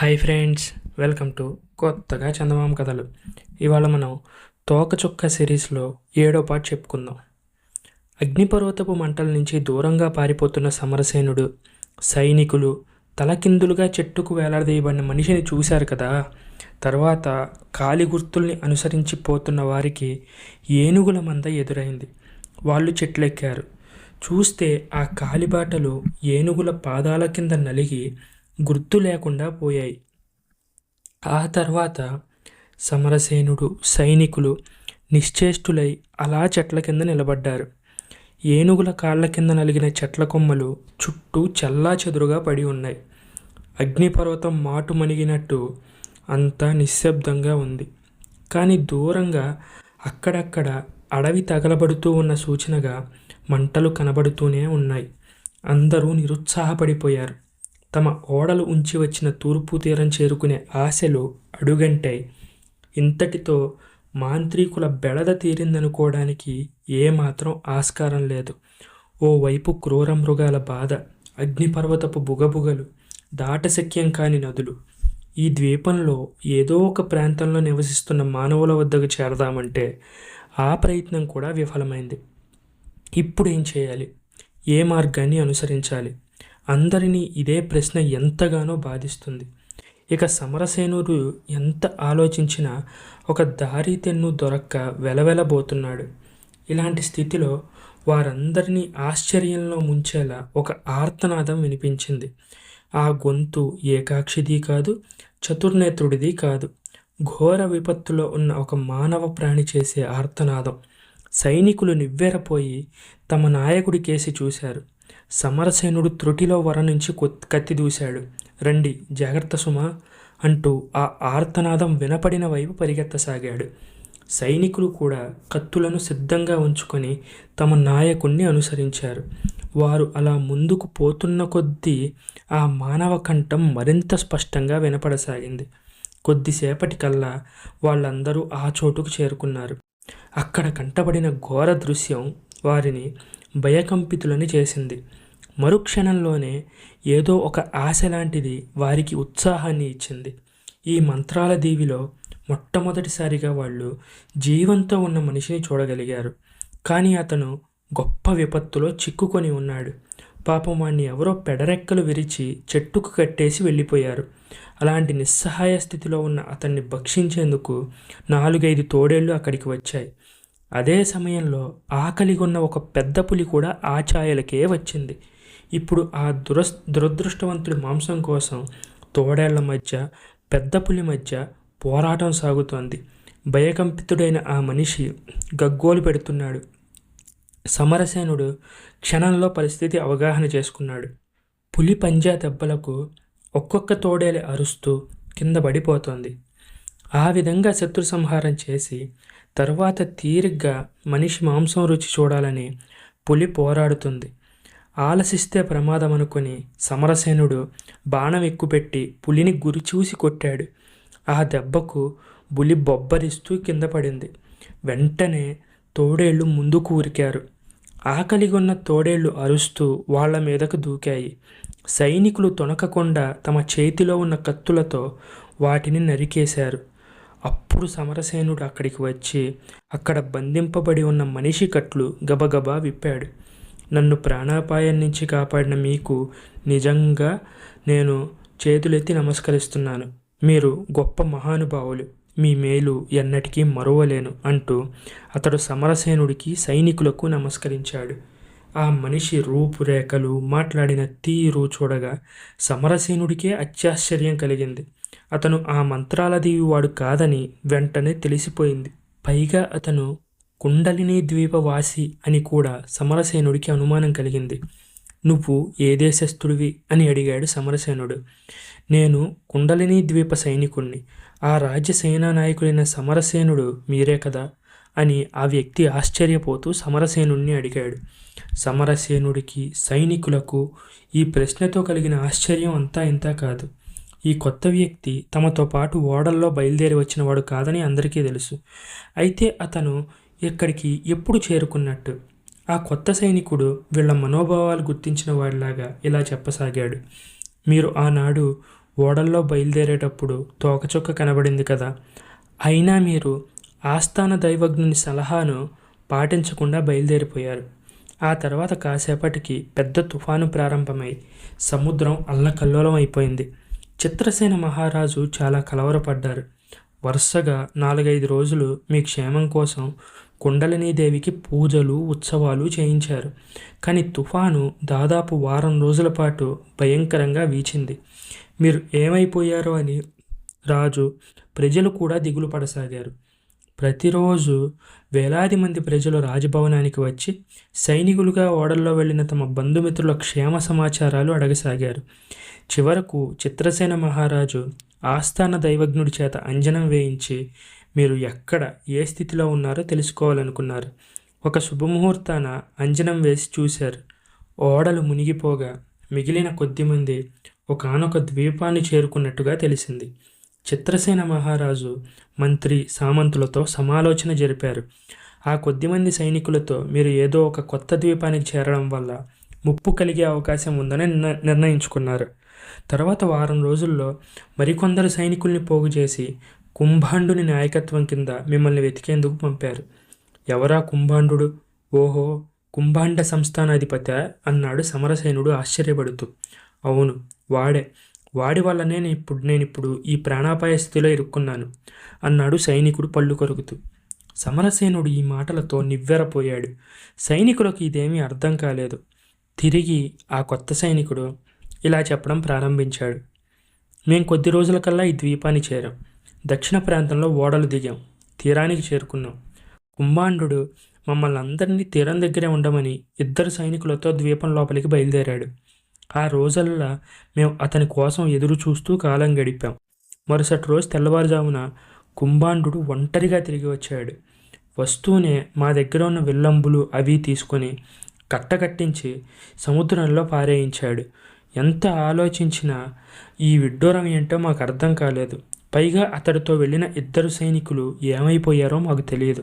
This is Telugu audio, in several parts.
హాయ్ ఫ్రెండ్స్ వెల్కమ్ టు కొత్తగా చందమామ కథలు. ఇవాళ మనం తోకచుక్క సిరీస్లో ఏడో పార్ట్ చెప్పుకుందాం. అగ్నిపర్వతపు మంటల నుంచి దూరంగా పారిపోతున్న సమరసేనుడు సైనికులు తలకిందులుగా చెట్టుకు వేలాడదీయబడిన మనిషిని చూశారు కదా. తర్వాత కాలి గుర్తుల్ని అనుసరించి పోతున్న వారికి ఏనుగుల మంద ఎదురైంది. వాళ్ళు చెట్లెక్కారు. చూస్తే ఆ కాలిబాటలు ఏనుగుల పాదాల కింద నలిగి గుర్తు లేకుండా పోయాయి. ఆ తర్వాత సమరసేనుడు సైనికులు నిశ్చేష్టులై అలా చెట్ల కింద నిలబడ్డారు. ఏనుగుల కాళ్ళ కింద నలిగిన చెట్ల కొమ్మలు చుట్టూ చల్లా చెదురుగా పడి ఉన్నాయి. అగ్నిపర్వతం మాటు మణిగినట్టు అంతా నిశ్శబ్దంగా ఉంది. కానీ దూరంగా అక్కడక్కడ అడవి తగలబడుతూ ఉన్న సూచనగా మంటలు కనబడుతూనే ఉన్నాయి. అందరూ నిరుత్సాహపడిపోయారు. తమ ఓడలు ఉంచి వచ్చిన తూర్పు తీరం చేరుకునే ఆశలు అడుగంటాయి. ఇంతటితో మాంత్రికుల బెడద తీరిందనుకోవడానికి ఏమాత్రం ఆస్కారం లేదు. ఓవైపు క్రూర మృగాల బాధ అగ్నిపర్వతపు బుగబుగలు దాటశక్యం కాని నదులు. ఈ ద్వీపంలో ఏదో ఒక ప్రాంతంలో నివసిస్తున్న మానవుల వద్దకు చేరదామంటే ఆ ప్రయత్నం కూడా విఫలమైంది. ఇప్పుడు ఏం చేయాలి? ఏ మార్గాన్ని అనుసరించాలి? అందరినీ ఇదే ప్రశ్న ఎంతగానో బాధిస్తుంది. ఇక సమరసేనుడు ఎంత ఆలోచించినా ఒక దారి తెన్ను దొరక్క వెలవెలబోతున్నాడు. ఇలాంటి స్థితిలో వారందరినీ ఆశ్చర్యంలో ముంచేలా ఒక ఆర్తనాదం వినిపించింది. ఆ గొంతు ఏకాక్షిది కాదు చతుర్నేత్రుడిది కాదు. ఘోర విపత్తులో ఉన్న ఒక మానవ ప్రాణి చేసే ఆర్తనాదం. సైనికులు నివ్వెరపోయి తమ నాయకుడి కేసి చూశారు. సమరసేనుడు త్రుటిలో వర నుంచి కత్తి దూశాడు. రండి జాగ్రత్త సుమా అంటూ ఆ ఆర్తనాదం వినపడిన వైపు పరిగెత్తసాగాడు. సైనికులు కూడా కత్తులను సిద్ధంగా ఉంచుకొని తమ నాయకుణ్ణి అనుసరించారు. వారు అలా ముందుకు పోతున్న కొద్దీ ఆ మానవ కంఠం మరింత స్పష్టంగా వినపడసాగింది. కొద్దిసేపటికల్లా వాళ్ళందరూ ఆ చోటుకు చేరుకున్నారు. అక్కడ కంటబడిన ఘోర దృశ్యం వారిని భయకంపితులని చేసింది. మరుక్షణంలోనే ఏదో ఒక ఆశ లాంటిది వారికి ఉత్సాహాన్ని ఇచ్చింది. ఈ మంత్రాల దీవిలో మొట్టమొదటిసారిగా వాళ్ళు జీవంతో ఉన్న మనిషిని చూడగలిగారు. కానీ అతను గొప్ప విపత్తులో చిక్కుకొని ఉన్నాడు. పాపం వాణ్ణి ఎవరో పెడరెక్కలు విరిచి చెట్టుకు కట్టేసి వెళ్ళిపోయారు. అలాంటి నిస్సహాయ స్థితిలో ఉన్న అతన్ని భక్షించేందుకు నాలుగైదు తోడేళ్ళు అక్కడికి వచ్చాయి. అదే సమయంలో ఆకలిగొన్న ఒక పెద్ద పులి కూడా ఆచాయలకే వచ్చింది. ఇప్పుడు ఆ దురస్ దురదృష్టవంతుడి మాంసం కోసం తోడేళ్ళ మధ్య పెద్ద పులి మధ్య పోరాటం సాగుతోంది. భయకంపితుడైన ఆ మనిషి గగ్గోలు పెడుతున్నాడు. సమరసేనుడు క్షణంలో పరిస్థితి అవగాహన చేసుకున్నాడు. పులి పంజా దెబ్బలకు ఒక్కొక్క తోడేలి అరుస్తూ కింద పడిపోతోంది. ఆ విధంగా శత్రు సంహారం చేసి తరువాత తీరిగ్గా మనిషి మాంసం రుచి చూడాలని పులి పోరాడుతుంది. ఆలసిస్తే ప్రమాదం అనుకుని సమరసేనుడు బాణం ఎక్కుపెట్టి పులిని గురి చూసి కొట్టాడు. ఆ దెబ్బకు పులి బొబ్బరిస్తూ కింద పడింది. వెంటనే తోడేళ్ళు ముందుకు ఉరికారు. ఆకలిగొన్న తోడేళ్ళు అరుస్తూ వాళ్ళ మీదకు దూకాయి. సైనికులు తొనకకుండా తమ చేతిలో ఉన్న కత్తులతో వాటిని నరికేశారు. అప్పుడు సమరసేనుడు అక్కడికి వచ్చి అక్కడ బంధింపబడి ఉన్న మనిషి కట్లు గబగబా విప్పాడు. నన్ను ప్రాణాపాయం నుంచి కాపాడిన మీకు నిజంగా నేను చేతులెత్తి నమస్కరిస్తున్నాను. మీరు గొప్ప మహానుభావులు. మీ మేలు ఎన్నటికీ మరువలేను అంటూ అతడు సమరసేనుడికి సైనికులకు నమస్కరించాడు. ఆ మనిషి రూపురేఖలు మాట్లాడిన తీరు చూడగా సమరసేనుడికే అత్యాశ్చర్యం కలిగింది. అతను ఆ మంత్రాల దీవి వాడు కాదని వెంటనే తెలిసిపోయింది. పైగా అతను కుండలిని ద్వీపవాసి అని కూడా సమరసేనుడికి అనుమానం కలిగింది. నువ్వు ఏ దేశస్థుడివి? అని అడిగాడు సమరసేనుడు. నేను కుండలిని ద్వీప సైనికుణ్ణి. ఆ రాజ్య సేనా నాయకుడైన సమరసేనుడు మీరే కదా? అని ఆ వ్యక్తి ఆశ్చర్యపోతూ సమరసేనుణ్ణి అడిగాడు. సమరసేనుడికి సైనికులకు ఈ ప్రశ్నతో కలిగిన ఆశ్చర్యం అంతా ఇంత కాదు. ఈ కొత్త వ్యక్తి తమతో పాటు ఓడల్లో బయలుదేరి వచ్చినవాడు కాదని అందరికీ తెలుసు. అయితే అతను ఇక్కడికి ఎప్పుడు చేరుకున్నట్టు? ఆ కొత్త సైనికుడు వీళ్ళ మనోభావాలు గుర్తించిన వాడిలాగా ఇలా చెప్పసాగాడు. మీరు ఆనాడు ఓడల్లో బయలుదేరేటప్పుడు తోకచుక్క కనబడింది కదా. అయినా మీరు ఆస్థాన దైవజ్ఞుని సలహాను పాటించకుండా బయలుదేరిపోయారు. ఆ తర్వాత కాసేపటికి పెద్ద తుఫాను ప్రారంభమై సముద్రం అల్లకల్లోలం అయిపోయింది. చిత్రసేన మహారాజు చాలా కలవరపడ్డారు. వరుసగా నాలుగైదు రోజులు మీ క్షేమం కోసం కుండలినీదేవికి పూజలు ఉత్సవాలు చేయించారు. కానీ తుఫాను దాదాపు వారం రోజుల పాటు భయంకరంగా వీచింది. మీరు ఏమైపోయారో అని రాజు ప్రజలు కూడా దిగులు పడసాగారు. ప్రతిరోజు వేలాది మంది ప్రజలు రాజభవనానికి వచ్చి సైనికులుగా ఓడల్లో వెళ్ళిన తమ బంధుమిత్రుల క్షేమ సమాచారాలు అడగసాగారు. చివరకు చిత్రసేన మహారాజు ఆస్థాన దైవజ్ఞుడి చేత అంజనం వేయించి మీరు ఎక్కడ ఏ స్థితిలో ఉన్నారో తెలుసుకోవాలనుకున్నారు. ఒక శుభముహూర్తాన అంజనం వేసి చూశారు. ఓడలు మునిగిపోగా మిగిలిన కొద్దిమంది ఒకనొక ద్వీపాన్ని చేరుకున్నట్టుగా తెలిసింది. చిత్రసేన మహారాజు మంత్రి సామంతులతో సమాలోచన జరిపారు. ఆ కొద్దిమంది సైనికులతో మీరు ఏదో ఒక కొత్త ద్వీపానికి చేరడం వల్ల ముప్పు కలిగే అవకాశం ఉందని నిర్ణయించుకున్నారు. తర్వాత వారం రోజుల్లో మరికొందరు సైనికుల్ని పోగు చేసి కుంభాండుని నాయకత్వం కింద మిమ్మల్ని వెతికేందుకు పంపారు. ఎవరా కుంభాండు ఓహో కుంభాండ సంస్థానాధిపత అన్నాడు సమరసేనుడు ఆశ్చర్యపడుతూ. అవును వాడే. వాడి వల్లనే నేను ఇప్పుడు నేను ఇప్పుడు ఈ ప్రాణాపాయ స్థితిలో ఇరుక్కున్నాను అన్నాడు సైనికుడు పళ్ళు కొరుకుతూ. సమరసేనుడు ఈ మాటలతో నివ్వెరపోయాడు. సైనికులకు ఇదేమీ అర్థం కాలేదు. తిరిగి ఆ కొత్త సైనికుడు ఇలా చెప్పడం ప్రారంభించాడు. మేము కొద్ది రోజులకల్లా ఈ ద్వీపాన్ని చేరాం. దక్షిణ ప్రాంతంలో ఓడలు దిగాం. తీరానికి చేరుకున్నాం. కుంభాండు మమ్మల్ని అందరినీ తీరం దగ్గరే ఉండమని ఇద్దరు సైనికులతో ద్వీపం లోపలికి బయలుదేరాడు. ఆ రోజల్లా మేము అతని కోసం ఎదురు చూస్తూ కాలం గడిపాం. మరుసటి రోజు తెల్లవారుజామున కుంభాండు ఒంటరిగా తిరిగి వచ్చాడు. వస్తూనే మా దగ్గర ఉన్న విల్లంబులు అవి తీసుకొని కట్టకట్టించి సముద్రంలో పారేయించాడు. ఎంత ఆలోచించినా ఈ విడ్డూరం ఏంటో మాకు అర్థం కాలేదు. పైగా అతడితో వెళ్ళిన ఇద్దరు సైనికులు ఏమైపోయారో మాకు తెలియదు.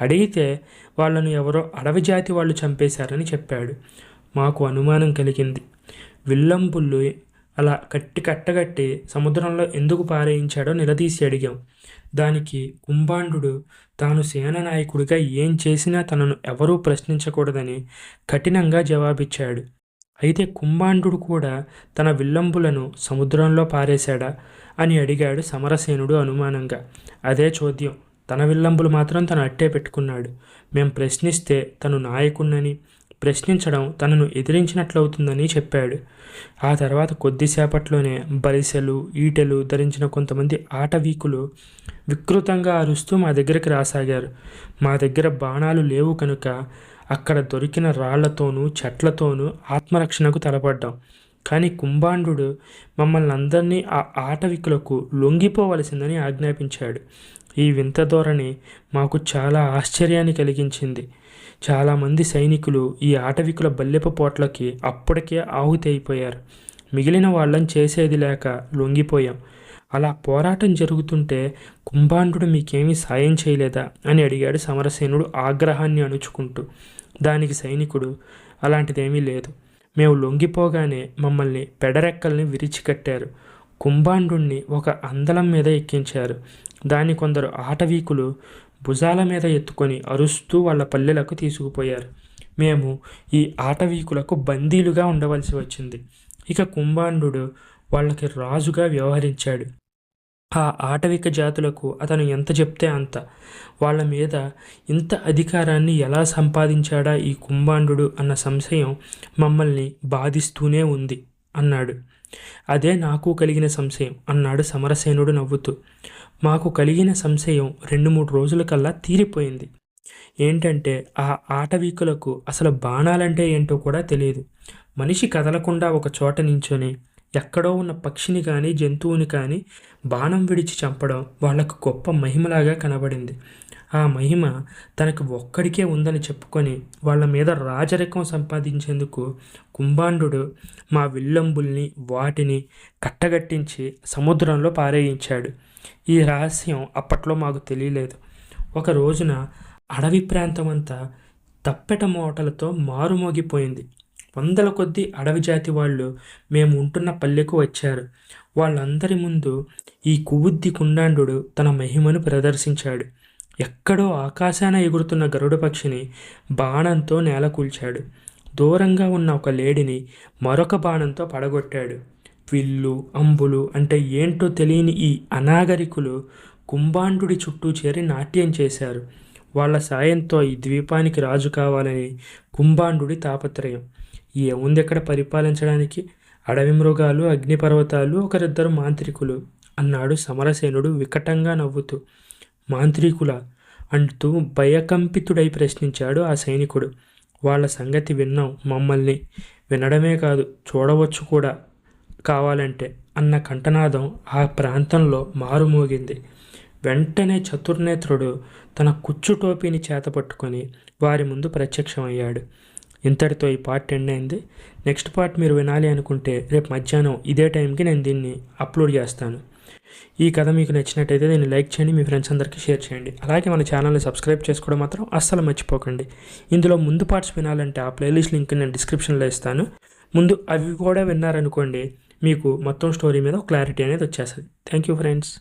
అడిగితే వాళ్ళను ఎవరో అడవి జాతి వాళ్ళు చంపేశారని చెప్పాడు. మాకు అనుమానం కలిగింది. విల్లంపుల్లు అలా కట్టి కట్టగట్టి సముద్రంలో ఎందుకు పారేయించాడో నిలదీసి అడిగాం. దానికి కుంభాండు తాను సేన నాయకుడిగా ఏం చేసినా తనను ఎవరూ ప్రశ్నించకూడదని కఠినంగా జవాబిచ్చాడు. అయితే కుంభాండు కూడా తన విల్లంబులను సముద్రంలో పారేశాడా అని అడిగాడు సమరసేనుడు అనుమానంగా. అదే చోద్యం తన విల్లంబులు మాత్రం తను అట్టే పెట్టుకున్నాడు. మేం ప్రశ్నిస్తే తను నాయకుణ్ణని ప్రశ్నించడం తనను ఎదిరించినట్లవుతుందని చెప్పాడు. ఆ తర్వాత కొద్దిసేపట్లోనే బలిసెలు ఈటెలు ధరించిన కొంతమంది ఆటవీకులు వికృతంగా అరుస్తూ మా దగ్గరికి రాసాగారు. మా దగ్గర బాణాలు లేవు కనుక అక్కడ దొరికిన రాళ్ళతోనూ చెట్లతోనూ ఆత్మరక్షణకు తలపడ్డాం. కానీ కుంభాండు మమ్మల్ని అందరినీ ఆ ఆటవికులకు లొంగిపోవలసిందని ఆజ్ఞాపించాడు. ఈ వింత ధోరణి మాకు చాలా ఆశ్చర్యాన్ని కలిగించింది. చాలామంది సైనికులు ఈ ఆటవికుల బల్లెప పోట్లకి అప్పటికే ఆహుతి అయిపోయారు మిగిలిన వాళ్ళని చేసేది లేక లొంగిపోయాం. అలా పోరాటం జరుగుతుంటే కుంభాండు మీకేమీ సాయం చేయలేదా అని అడిగాడు సమరసేనుడు ఆగ్రహాన్ని అణుచుకుంటూ. దానికి సైనికుడు అలాంటిదేమీ లేదు. మేము లొంగిపోగానే మమ్మల్ని పెడరెక్కల్ని విరిచికట్టారు. కుంభాండుణ్ణి ఒక అందలం మీద ఎక్కించారు. దాన్ని కొందరు ఆటవీకులు భుజాల మీద ఎత్తుకొని అరుస్తూ వాళ్ళ పల్లెలకు తీసుకుపోయారు. మేము ఈ ఆటవీకులకు బందీలుగా ఉండవలసి వచ్చింది. ఇక కుంభాండు వాళ్ళకి రాజుగా వ్యవహరించాడు. ఆ ఆటవిక జాతులకు అతను ఎంత చెప్తే అంత. వాళ్ళ మీద ఇంత అధికారాన్ని ఎలా సంపాదించాడా ఈ కుంభాండు అన్న సంశయం మమ్మల్ని బాధిస్తూనే ఉంది. అన్నాడు. అదే నాకు కలిగిన సంశయం అన్నాడు సమరసేనుడు నవ్వుతూ. మాకు కలిగిన సంశయం రెండు మూడు రోజుల కల్లా తీరిపోయింది. ఏంటంటే ఆ ఆటవీకులకు అసలు బాణాలంటే ఏంటో కూడా తెలియదు. మనిషి కదలకుండా ఒక చోట నించొని ఎక్కడో ఉన్న పక్షిని కానీ జంతువుని కానీ బాణం విడిచి చంపడం వాళ్ళకు గొప్ప మహిమలాగా కనబడింది. ఆ మహిమ తనకు ఒక్కడికే ఉందని చెప్పుకొని వాళ్ళ మీద రాజరికం సంపాదించేందుకు కుంభాండు మా విల్లంబుల్ని వాటిని కట్టగట్టించి సముద్రంలో పారేయించాడు. ఈ రహస్యం అప్పట్లో మాకు తెలియలేదు. ఒక రోజున అడవి ప్రాంతం అంతా తప్పెట మోటలతో మారుమోగిపోయింది. వందల కొద్దీ అడవి జాతి వాళ్ళు మేము ఉంటున్న పల్లెకు వచ్చారు. వాళ్ళందరి ముందు ఈ కువుద్ది కుండాండు తన మహిమను ప్రదర్శించాడు. ఎక్కడో ఆకాశాన ఎగురుతున్న గరుడ పక్షిని బాణంతో నేలకూల్చాడు. దూరంగా ఉన్న ఒక లేడిని మరొక బాణంతో పడగొట్టాడు. విల్లు అంబులు అంటే ఏంటో తెలియని ఈ అనాగరికులు కుంభాండుడి చుట్టూ చేరి నాట్యం చేశారు. వాళ్ళ సాయంతో ఈ ద్వీపానికి రాజు కావాలని కుంభాండుడి తాపత్రయం. ఏముంది ఇక్కడ పరిపాలించడానికి అడవి మృగాలు అగ్నిపర్వతాలు ఒకరిద్దరు మాంత్రికులు అన్నాడు సమరసేనుడు వికటంగా నవ్వుతూ. మాంత్రికుల అంటూ భయకంపితుడై ప్రశ్నించాడు ఆ సైనికుడు. వాళ్ళ సంగతి విన్నాం మమ్మల్ని వినడమే కాదు చూడవచ్చు కూడా కావాలంటే అన్న కంఠనాదం ఆ ప్రాంతంలో మారుమోగింది. వెంటనే చతుర్నేత్రుడు తన కుచ్చు టోపీని చేతపట్టుకొని వారి ముందు ప్రత్యక్షమయ్యాడు. ఇంతటితో ఈ పార్ట్ ఎండ్ అయింది. నెక్స్ట్ పార్ట్ మీరు వినాలి అనుకుంటే రేపు మధ్యాహ్నం ఇదే టైంకి నేను దీన్ని అప్లోడ్ చేస్తాను. ఈ కథ మీకు నచ్చినట్టయితే దీన్ని లైక్ చేయండి మీ ఫ్రెండ్స్ అందరికీ షేర్ చేయండి. అలాగే మన ఛానల్ని సబ్స్క్రైబ్ చేసుకోవడం మాత్రం అస్సలు మర్చిపోకండి. ఇందులో ముందు పార్ట్స్ వినాలంటే ఆ ప్లేలిస్ట్ లింక్ నేను డిస్క్రిప్షన్లో ఇస్తాను. ముందు అవి కూడా విన్నారనుకోండి మీకు మొత్తం స్టోరీ మీద క్లారిటీ అనేది వచ్చేస్తుంది. Thank you friends